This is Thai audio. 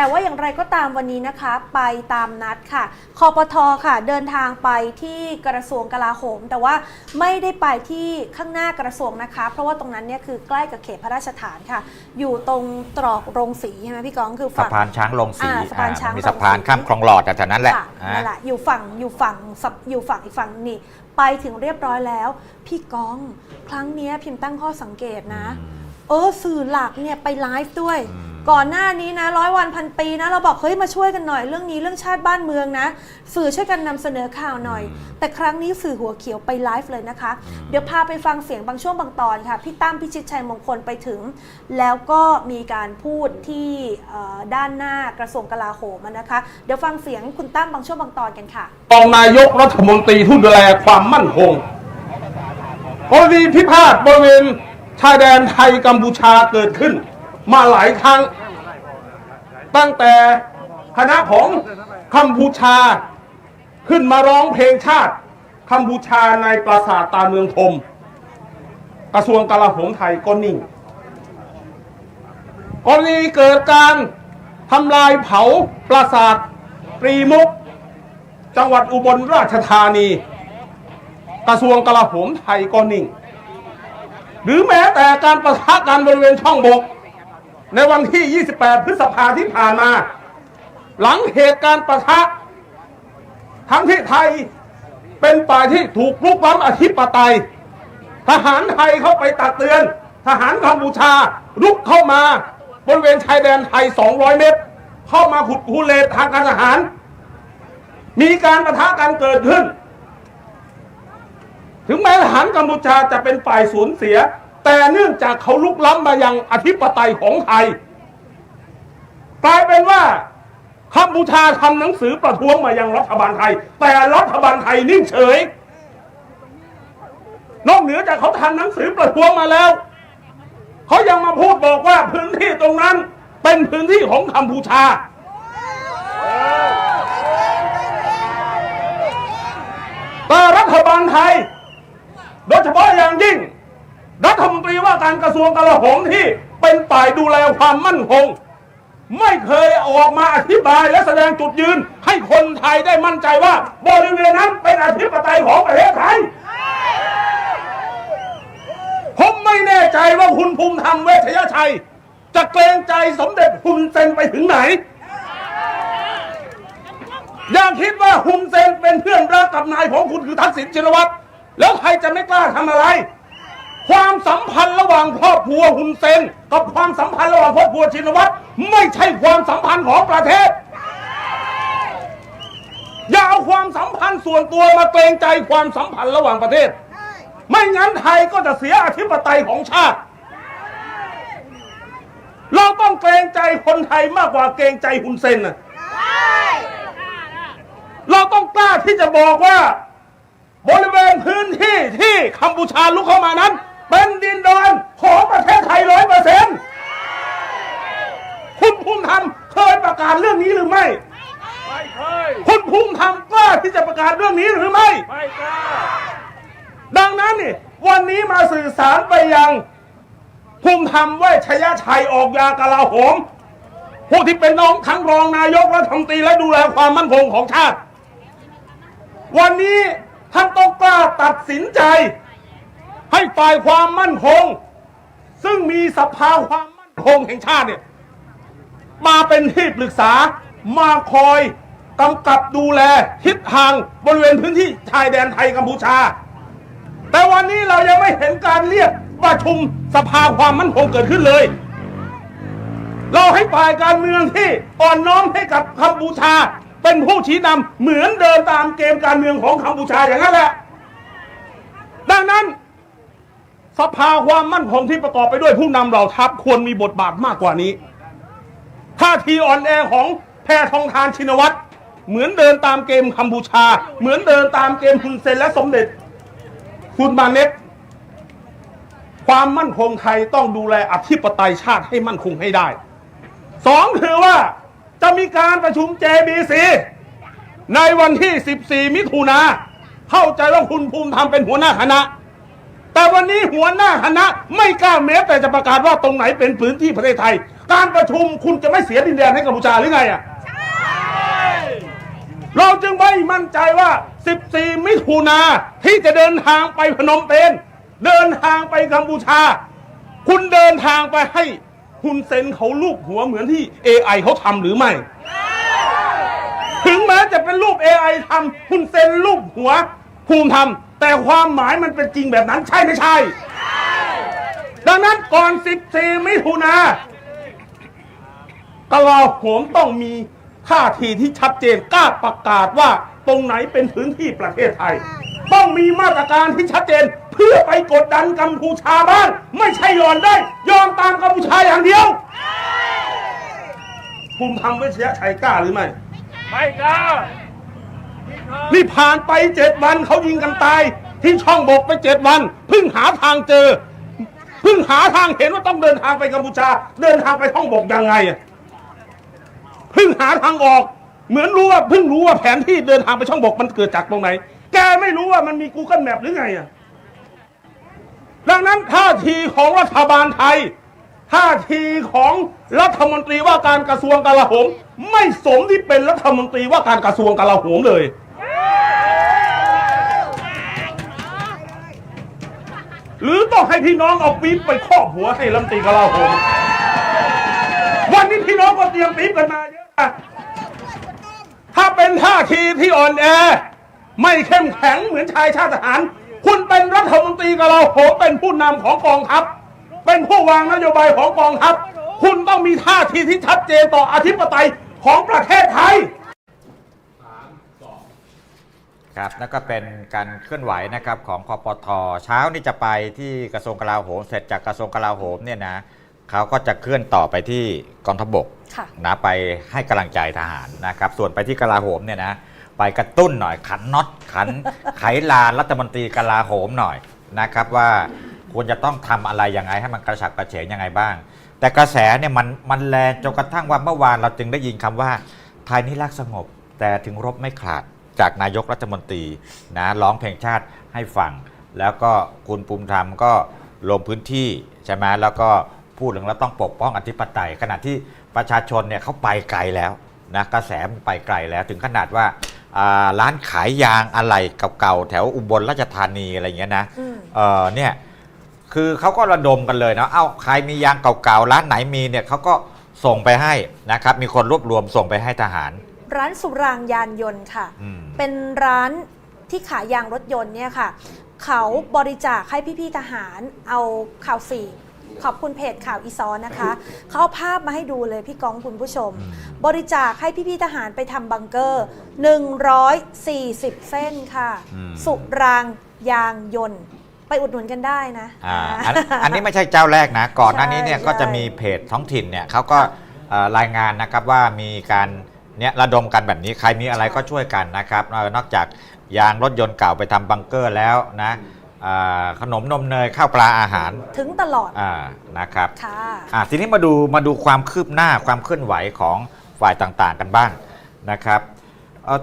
แต่ว่าอย่างไรก็ตามวันนี้นะคะไปตามนัดค่ะคอปทค่ะ เดินทางไปที่กระทรวงกลาโหม แต่ว่าไม่ได้ไปที่ข้างหน้ากระทรวงนะคะ เพราะว่าตรงนั้นเนี่ยคือใกล้กับเขตพระราชฐานค่ะ อยู่ตรงตรอกโรงสีใช่ไหมพี่กองคือสะฝั่งพานช้างลงสีอ่าสะพานช้างมีสะพานข้ามคลองหลอดแถวๆนั้นแหละค่ะอ่า นั่นแหละอยู่ฝั่งอยู่ฝั่งสับอยู่ฝั่งอีกฝั่งนี่ไปถึงเรียบร้อยแล้ว พี่กองครั้งเนี้ยพิมพ์ตั้งข้อสังเกตนะ เออสื่อหลักเนี่ยไปไลฟ์ด้วย อืม ก่อนหน้านี้นะร้อยวันพันปีนะ เราบอกเฮ้ยมาช่วยกันหน่อยเรื่องนี้เรื่องชาติบ้านเมืองนะ สื่อช่วยกันนำเสนอข่าวหน่อย แต่ครั้งนี้สื่อหัวเขียวไปไลฟ์เลยนะคะ เดี๋ยวพาไปฟังเสียงบางช่วงบางตอนค่ะ พี่ตั้มพิชิตชัยมงคลไปถึง แล้วก็มีการพูดที่เอ่อด้านหน้ากระทรวงกลาโหมอะนะคะ เดี๋ยวฟังเสียงคุณตั้มบางช่วงบางตอนกันค่ะรองนายกรัฐมนตรีผู้ดูแลความมั่นคงกรณีพิพาทบริเวณชายแดนไทยกัมพูชาเกิดขึ้น มาหลายครั้ง ตั้งแต่คณะของกัมพูชาขึ้นมาร้องเพลงชาติกัมพูชาในปราสาทตาเมืองพรมกระทรวงกลาโหมไทยก็นิ่งกรณีเกิดการทำลายเผาปราสาทปรีมุก จังหวัดอุบลราชธานี กระทรวงกลาโหมไทยก็นิ่ง หรือแม้แต่การประทะกันบริเวณช่องบก ในวันที่ 28 พฤษภาที่ผ่านมา หลังเหตุการณ์ประทะ ทั้งที่ไทยเป็นฝ่ายที่ถูกลุกล้ำอธิปไตย ทหารไทยเข้าไปตักเตือน ทหารกัมพูชาลุกเข้ามาบริเวณชายแดนไทย 200 เมตร เข้ามาขุดคูเลทางการทหาร มีการประทะกันเกิดขึ้น ถึงแม้ทหารกัมพูชาจะเป็นฝ่ายสูญเสีย แต่เนื่องจากเขาลุกล้ำมายังอธิปไตยของไทย กลายเป็นว่ากัมพูชาทำหนังสือประท้วงมายังรัฐบาลไทย แต่รัฐบาลไทยนิ่งเฉย นอกเหนือจากเขาทำหนังสือประท้วงมาแล้ว เขายังมาพูดบอกว่าพื้นที่ตรงนั้นเป็นพื้นที่ของกัมพูชา แต่รัฐบาลไทย โดยเฉพาะอย่างยิ่ง รัฐมนตรีว่าการกระทรวงกลาโหมที่เป็นฝ่ายดูแลความมั่นคง ไม่เคยออกมาอธิบายและแสดงจุดยืน ให้คนไทยได้มั่นใจว่า บริเวณนั้นเป็นอธิปไตยของประเทศไทยผมไม่แน่ใจว่าคุณภูมิธรรมเวชยชัย จะเกรงใจสมเด็จฮุนเซนไปถึงไหนอย่าคิดว่าฮุนเซนเป็นเพื่อนรักกับนายของคุณคือทักษิณชินวัตรแล้วใครจะไม่กล้าทำอะไร ความสัมพันธ์ระหว่างครอบครัวฮุนเซนกับความสัมพันธ์ระหว่างครอบครัวชินวัตรไม่ใช่ความสัมพันธ์ของประเทศ อย่าเอาความสัมพันธ์ส่วนตัวมาเกรงใจความสัมพันธ์ระหว่างประเทศ ไม่งั้นไทยก็จะเสียอธิปไตยของชาติ เราต้องเกรงใจคนไทยมากกว่าเกรงใจฮุนเซนนะเราต้องกล้าที่จะบอกว่า บริเวณพื้นที่ที่กัมพูชาลุกเข้ามานั้น เป็นดินแดนของประเทศไทยร้อยเปอร์เซ็นต์คุณภูมิธรรมเคยประกาศเรื่องนี้หรือไม่ไม่เคยคุณภูมิธรรมกล้าที่จะประกาศเรื่องนี้หรือไม่ไม่กล้าดังนั้นนี่วันนี้มาสื่อสารไปยังภูมิธรรมเวชยชัยออกยากลาโหมผู้ที่เป็นน้องทั้งรองนายกรัฐมนตรีและดูแลความมั่นคงของชาติ วันนี้ท่านต้องกล้าตัดสินใจ ให้ฝ่ายความมั่นคง ซึ่งมีสภาความมั่นคงแห่งชาติเนี่ยมาเป็นที่ปรึกษามาคอยกำกับดูแลทิศทางบริเวณพื้นที่ชายแดนไทยกัมพูชา แต่วันนี้เรายังไม่เห็นการเรียกประชุมสภาความมั่นคงเกิดขึ้นเลย เราให้ฝ่ายการเมืองที่อ่อนน้อมให้กับกัมพูชา เป็นผู้ชี้นำเหมือนเดินตามเกมการเมืองของกัมพูชาอย่างนั้นแหละ ดังนั้น สภาความมั่นคงที่ประกอบไปด้วยผู้นำเหล่าทัพควรมีบทบาทมากกว่านี้ท่าทีอ่อนแอของแพทองทานชินวัตรเหมือนเดินตามเกมกัมพูชา เหมือนเดินตามเกมคุณเซนและสมเด็จ คุณมาเน็ตความมั่นคงไทยต้องดูแลอธิปไตยชาติให้มั่นคงให้ได้สองคือว่าจะมีการประชุม JBC ในวันที่ 14 มิถุนาเข้าใจว่าคุณภูมิธรรมเป็นหัวหน้าคณะ แต่วันนี้หัวหน้าคณะไม่กล้าแม้แต่จะประกาศว่าตรงไหนเป็นพื้นที่ประเทศไทย การประชุมคุณจะไม่เสียดินแดนให้กัมพูชาหรือไงอะเราจึงไม่มั่นใจว่า 14 มิถุนาที่จะเดินทางไปพนมเปญเดินทางไปกัมพูชา คุณเดินทางไปให้คุณเซนเขาลูกหัวเหมือนที่ AI เขาทำหรือไม่ ถึงแม้จะเป็นรูป AI ทำคุณเซนรูปหัวภูมิทำ แต่ความหมายมันเป็นจริงแบบนั้นใช่ไม่ใช่ ดังนั้นก่อน 14 มิถุนากลาโหมต้องมีท่าทีที่ชัดเจนกล้าประกาศว่าตรงไหนเป็นพื้นที่ประเทศไทย ต้องมีมาตรการที่ชัดเจน เพื่อไปกดดันกัมพูชาบ้าง ไม่ใช่ยอนได้ยอมตามกัมพูชาอย่างเดียวภูมิธรรมเวชยชัยกล้าหรือไม่ ไม่กล้า นี่ผ่านไปเจ็ดวันเขายิงกันตาย ที่ช่องบกไปเจ็ดวันเพิ่งหาทางเจอเพิ่งหาทางเห็นว่าต้องเดินทางไปกัมพูชา เดินทางไปช่องบกยังไงเพิ่งหาทางออก เหมือนรู้ว่าเพิ่งรู้ว่าแผนที่เดินทางไปช่องบกมันเกิดจากตรงไหน แกไม่รู้ว่ามันมี Google Map หรือไงอะดังนั้นท่าทีของรัฐบาลไทย ท่าทีของรัฐมนตรีว่าการกระทรวงกลาโหม ไม่สมที่เป็นรัฐมนตรีว่าการกระทรวงกลาโหมเลย หรือต้องให้พี่น้องเอาปี๊บไปครอบหัวให้ลำตรีกลาโหม วันนี้พี่น้องก็เตรียมปี๊บกันมาเยอะถ้าเป็นท่าทีที่อ่อนแอ ไม่เข้มแข็งเหมือนชายชาติทหาร คุณเป็นรัฐมนตรีกลาโหมเป็นผู้นำของกองทัพ เป็นผู้วางนโยบายของกองทัพ คุณต้องมีท่าทีที่ชัดเจนต่ออธิปไตยของประเทศไทย ครับแล้วก็เป็นการเคลื่อนไหวนะครับของคอปทเช้านี่จะไปที่กระทรวงกลาโหม เสร็จจากกระทรวงกลาโหมเนี่ยนะเขาก็จะเคลื่อนต่อไปที่กองทัพบกค่ะ นะไปให้กำลังใจทหารนะครับ ส่วนไปที่กลาโหมเนี่ยนะไปกระตุ้นหน่อยขันน็อตขัน ไขลานรัฐมนตรีกลาโหมหน่อยนะครับว่า ควรจะต้องทำอะไรยังไงให้มันกระฉับกระเฉงยังไงบ้าง แต่กระแสเนี่ยมันมันแรงจนกระทั่งว่าเมื่อวานเราจึงได้ยินคำว่า ไทยนี่รักสงบ แต่ถึงรบไม่ขาดจากนายกรัฐมนตรีนะร้องเพลงชาติให้ฟัง แล้วก็คุณภูมิธรรมก็ลงพื้นที่ใช่ไหมแล้วก็พูดถึงแล้วต้องปกป้องอธิปไตย ขณะที่ประชาชนเนี่ยเขาไปไกลแล้วนะกระแสมันไปไกลแล้วถึงขนาดว่าอ่าร้านขายยางอะไหล่เก่าๆแถวอุบลราชธานีอะไรอย่างเงี้ยนะอืมเออเนี่ย คือเขาก็ระดมกันเลยนะ เอ้าใครมียางเก่าๆร้านไหนมีเนี่ยเขาก็ส่งไปให้นะครับ มีคนรวบรวมส่งไปให้ทหาร ร้านสุรางยานยนต์ค่ะ อืม เป็นร้านที่ขายยางรถยนต์เนี่ยค่ะ เขาบริจาคให้พี่ๆทหารเอาข่าวสี่ขอบคุณเพจข่าวอีซอนนะคะ เขาเอาภาพมาให้ดูเลยพี่ก้องคุณผู้ชม บริจาคให้พี่ๆทหารไปทำบังเกอร์ 140 เส้นค่ะ อืม สุรางยางยนต์ ไปอุดหนุนกันได้นะอ่าอันอันนี้ไม่ใช่เจ้าแรกนะ ก่อนหน้านี้เนี่ยใช่ก็จะมีเพจท้องถิ่นเนี่ยเขาก็เอ่อรายงานนะครับว่ามีการเนี่ยระดมกันแบบนี้ใครมีอะไรก็ช่วยกันนะครับเอ่อนอกจากยางรถยนต์เก่าไปทำบังเกอร์แล้วนะอ่าขนมนมเนยข้าวปลาอาหาร ถึงตลอดอ่านะครับค่ะอะทีนี้มาดูมาดูความคืบหน้าความเคลื่อนไหวของฝ่ายต่างๆกันบ้างนะครับเอ่อ